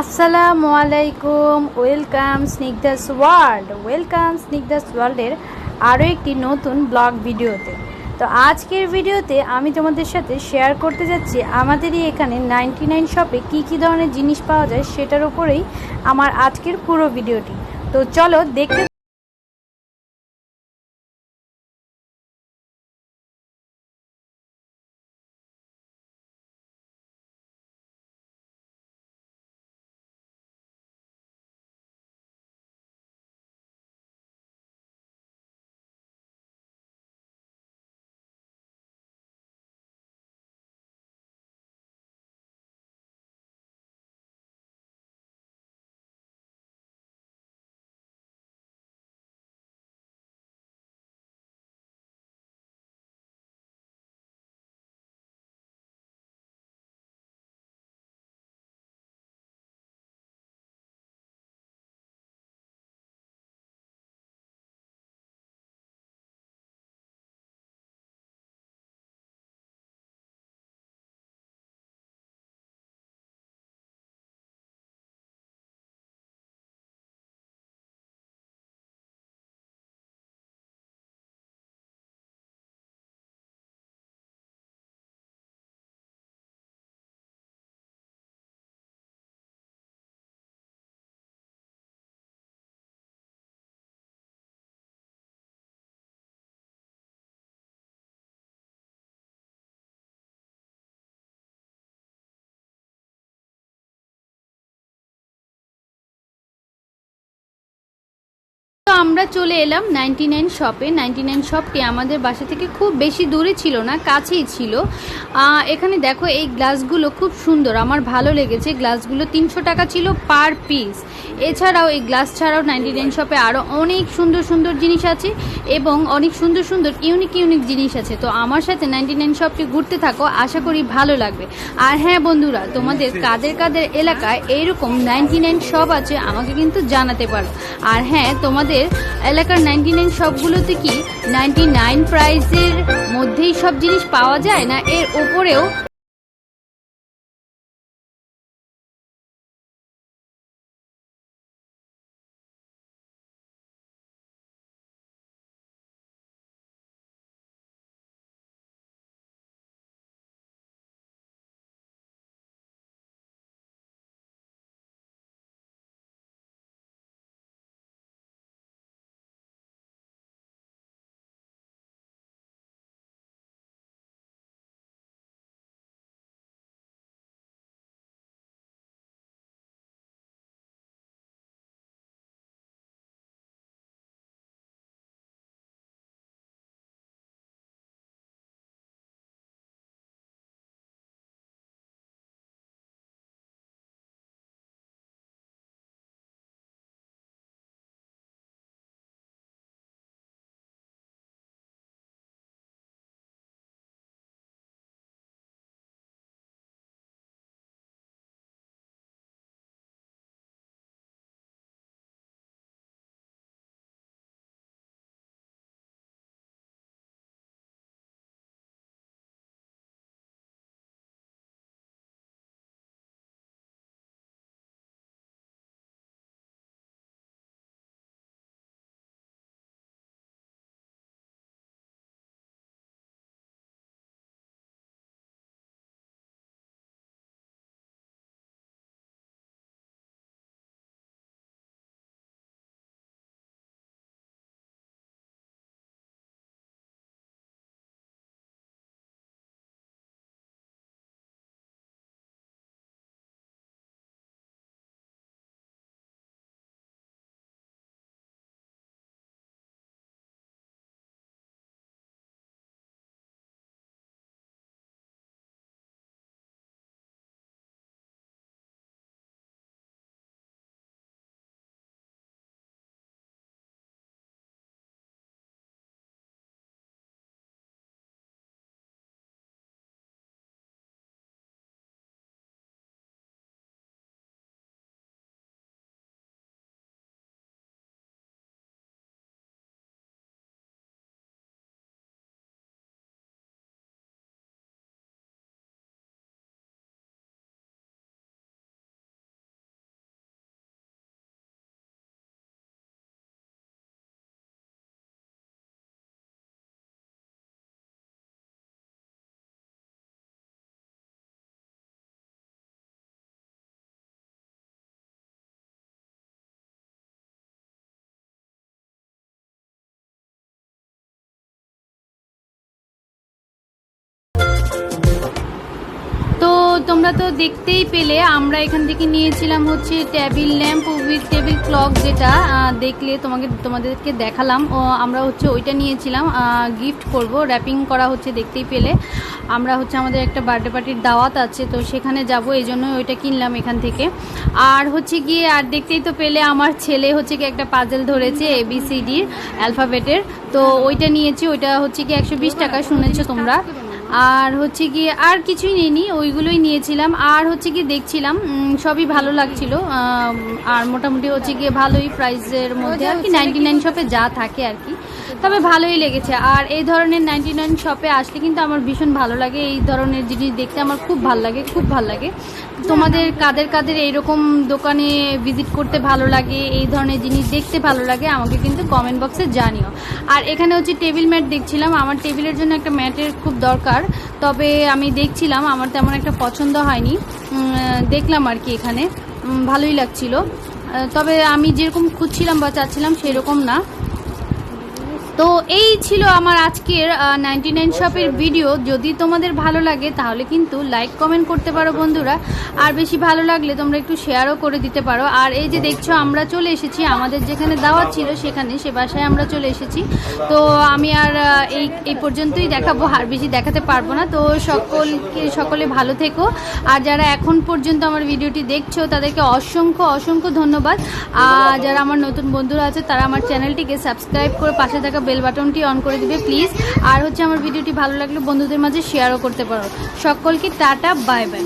আসসালামু আলাইকুম welcome Snigdha's world welcome Snigdha's ওয়ার্ল্ডের আরও একটি নতুন ব্লগ ভিডিওতে। তো আজকের ভিডিওতে আমি তোমাদের সাথে শেয়ার করতে যাচ্ছি আমাদেরই এখানে নাইনটি নাইন শপে কী কী ধরনের জিনিস পাওয়া যায় সেটার উপরেই আমার আজকের পুরো ভিডিওটি। তো চলো দেখতে আমরা চলে এলাম নাইনটি নাইন শপে। নাইনটি নাইন শপটি আমাদের বাসা থেকে খুব বেশি দূরে ছিল না কাছেই ছিল। এখানে দেখো এই গ্লাসগুলো খুব সুন্দর। আমার ভালো লেগেছে। গ্লাসগুলো তিনশো টাকা ছিল পার পিস। এছাড়াও এই গ্লাস ছাড়াও নাইনটি নাইন শপে আরও অনেক সুন্দর সুন্দর জিনিস আছে এবং অনেক সুন্দর সুন্দর ইউনিক ইউনিক জিনিস আছে। তো আমার সাথে নাইনটি নাইন শপটি ঘুরতে থাকো আশা করি ভালো লাগবে। আর হ্যাঁ বন্ধুরা তোমাদের কাদের কাদের এলাকায় এইরকম নাইনটি নাইন শপ আছে আমাকে কিন্তু জানাতে পারো। আর হ্যাঁ তোমাদের এলাকার নাইনটি নাইন শপগুলোতে কি নাইনটি নাইন প্রাইসের মধ্যেই সব জিনিস পাওয়া যায়? না এর ওপরেও তোমরা তো দেখতেই পেলে, আমরা এখান থেকে নিয়েছিলাম হচ্ছে table lamp with table clock যেটা দেখলে তোমাকে, তোমাদেরকে দেখালাম। আমরা হচ্ছে ওইটা নিয়েছিলাম গিফট করব র্যাপিং করা হচ্ছে, দেখতেই পেলে। আমরা হচ্ছে আমাদের একটা বার্থডে পার্টির দাওয়াত আছে, তো সেখানে যাব, এই জন্য ওইটা কিনলাম এখান থেকে। আর হচ্ছে গিয়ে, আর দেখতেই তো পেলে, আমার ছেলে হচ্ছে কি একটা পাজেল ধরেছে এবিসিডির অ্যালফাবেটের তো ওইটা নিয়েছি, ওইটা হচ্ছে কি একশো বিশ টাকা শুনেছো তোমরা। আর হচ্ছে কি আর কিছুই নিইনি, ওইগুলোই নিয়েছিলাম। আর হচ্ছে কি দেখছিলাম সবই ভালো লাগছিল। আর মোটামুটি হচ্ছে গিয়ে ভালোই প্রাইসের মধ্যে আর কি নাইনটি নাইন শপে যা থাকে আর কি। তবে ভালোই লেগেছে। আর এই ধরনের নাইনটি নাইন শপে আসলে কিন্তু আমার ভীষণ ভালো লাগে। এই ধরনের জিনিস দেখতে আমার খুব ভালো লাগে, খুব ভালো লাগে। তোমাদের কাদের কাদের এইরকম দোকানে ভিজিট করতে ভালো লাগে, এই ধরনের জিনিস দেখতে ভালো লাগে, আমাকে কিন্তু কমেন্ট বক্সে জানিও। আর এখানে হচ্ছে টেবিল ম্যাট দেখছিলাম। আমার টেবিলের জন্য একটা ম্যাটের খুব দরকার। তবে আমি দেখছিলাম, আমার তেমন একটা পছন্দ হয়নি। দেখলাম আর কি এখানে। ভালোই লাগছিল। তবে আমি যেরকম খুঁজছিলাম বা চাচ্ছিলাম সেরকম না। তো এই ছিল আমার আজকের নাইনটি নাইন শপের ভিডিও যদি তোমাদের ভালো লাগে তাহলে কিন্তু লাইক কমেন্ট করতে পারো বন্ধুরা। আর বেশি ভালো লাগলে তোমরা একটু শেয়ারও করে দিতে পারো। আর এই যে দেখছ আমরা চলে এসেছি। আমাদের যেখানে দাওয়াত ছিল সেখানে সে বাসায় আমরা চলে এসেছি। তো আমি আর এই এই পর্যন্তই দেখাবো। আর বেশি দেখাতে পারব না। তো সকলকে সকলে ভালো থেকো। আর যারা এখন পর্যন্ত আমার ভিডিওটি দেখছ তাদেরকে অসংখ্য অসংখ্য ধন্যবাদ। আর যারা আমার নতুন বন্ধুরা আছে তারা আমার চ্যানেলটিকে সাবস্ক্রাইব করে পাশে থাকা বেল বাটনটি অন করে দিবে প্লিজ আর হচ্ছে আমার ভিডিওটি ভালো লাগলে বন্ধুদের মাঝে শেয়ারও করতে পারো। সকলকে টাটা বাই বাই